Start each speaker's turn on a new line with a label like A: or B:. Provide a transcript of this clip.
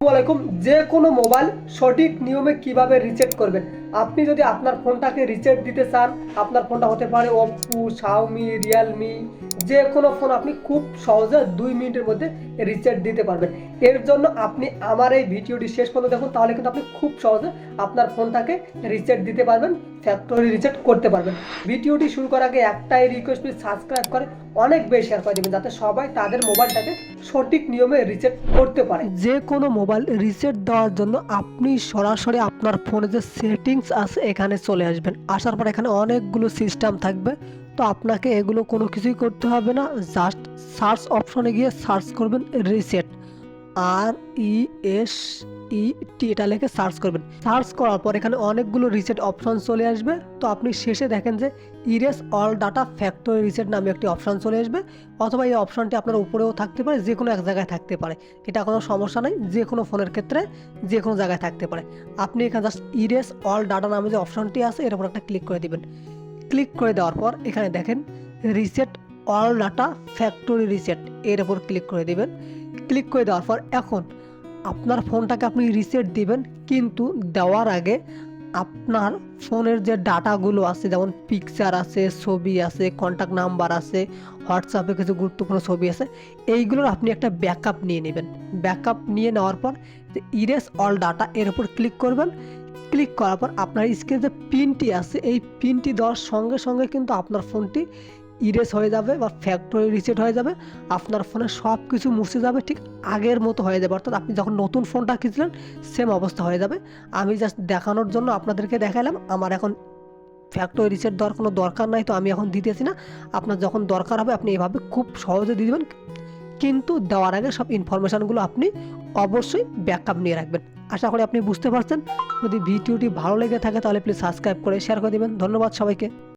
A: আসসালামাইকুম যে কোনো মোবাইল সঠিক নিয়মে কীভাবে রিসেট করবেন? আপনি যদি আপনার ফোনটাকে রিসেট দিতে চান, আপনার ফোনটা হতে পারে ওপো শাওমি রিয়েলমি যে কোনো ফোন আপনি খুব সহজে দুই মিনিটের মধ্যে রিসেট দিতে পারবেন। এর জন্য আপনি আমার এই ভিডিওটি শেষ পর্যন্ত দেখুন, তাহলে কিন্তু আপনি খুব সহজে আপনার ফোনটাকে রিসেট দিতে পারবেন ফ্যাক্টরি রিসেট করতে পারবেন। ভিডিওটি শুরু করার আগে একটাই রিকোয়েস্ট প্লিজ সাবস্ক্রাইব করে অনেক বেশি শেয়ার করে দেবেন, যাতে সবাই তাদের মোবাইলটাকে সঠিক নিয়মে রিসেট করতে পারে। যে কোনো মোবাইল রিসেট দেওয়ার জন্য আপনি সরাসরি আপনার ফোনে যে সেটিংস আছে এখানে চলে আসবেন, আসার পর এখানে অনেকগুলো সিস্টেম থাকবে, তো আপনাকে এগুলো কোনো কিছুই করতে হবে না জাস্ট সার্চ অপশনে গিয়ে সার্চ করবেন রিসেট আর ই এস ই টি এটা লিখে সার্চ করবেন। সার্চ করার পর এখানে অনেকগুলো রিসেট অপশন চলে আসবে। তো আপনি শেষে দেখেন যে erase all data factory reset নামে একটি অপশন চলে আসবে। অথবা এই অপশনটি আপনার উপরেও থাকতে পারে, যে কোনো এক জায়গায় থাকতে পারে। এটা কোনো সমস্যা নাই, যে কোনো ফোনের ক্ষেত্রে যে কোনো জায়গায় থাকতে পারে। আপনি এখানে জাস্ট ইরেস অল ডাটা নামে যে অপশনটি আছে, এর উপর একটা ক্লিক করে দিবেন। ক্লিক করে দেওয়ার পর এখানে দেখেন reset all data factory reset এর উপর ক্লিক করে দিবেন। ক্লিক করে দেওয়ার পর এখন আপনার ফোনটাকে আপনি রিসেট দিবেন, কিন্তু দেওয়ার আগে আপনার ফোনের যে ডাটাগুলো আছে, যেমন পিকচার আছে, ছবি আছে কন্ট্যাক্ট নাম্বার আছে হোয়াটসঅ্যাপে কিছু গুরুত্বপূর্ণ ছবি আছে, এইগুলোর আপনি একটা ব্যাকআপ নিয়ে নেবেন। ব্যাকআপ নিয়ে নেওয়ার পর ইরেস অল ডাটা এর উপর ক্লিক করবেন। ক্লিক করার পর আপনার স্ক্রিনে যে পিনটি আছে, এই পিনটি দেওয়ার সঙ্গে সঙ্গে কিন্তু আপনার ফোনটি ইরেস হয়ে যাবে বা ফ্যাক্টরি রিসেট হয়ে যাবে, আপনার ফোনে সব কিছু মুছে যাবে, ঠিক আগের মতো হয়ে যাবে। অর্থাৎ আপনি যখন নতুন ফোনটা কিনছিলেন সেম অবস্থা হয়ে যাবে। আমি জাস্ট দেখানোর জন্য আপনাদেরকে দেখালাম, আমার এখন ফ্যাক্টরি রিসেট দেওয়ার কোনো দরকার নাই, তো আমি এখন দিতেছি না। আপনার যখন দরকার হবে, আপনি এভাবে খুব সহজে দিয়ে দেবেন। কিন্তু দেওয়ার আগে সব ইনফরমেশানগুলো আপনি অবশ্যই ব্যাকআপ নিয়ে রাখবেন। আশা করি আপনি বুঝতে পারছেন। যদি ভিডিওটি ভালো লেগে থাকে, তাহলে প্লিজ সাবস্ক্রাইব করে শেয়ার করে দেবেন। ধন্যবাদ সবাইকে।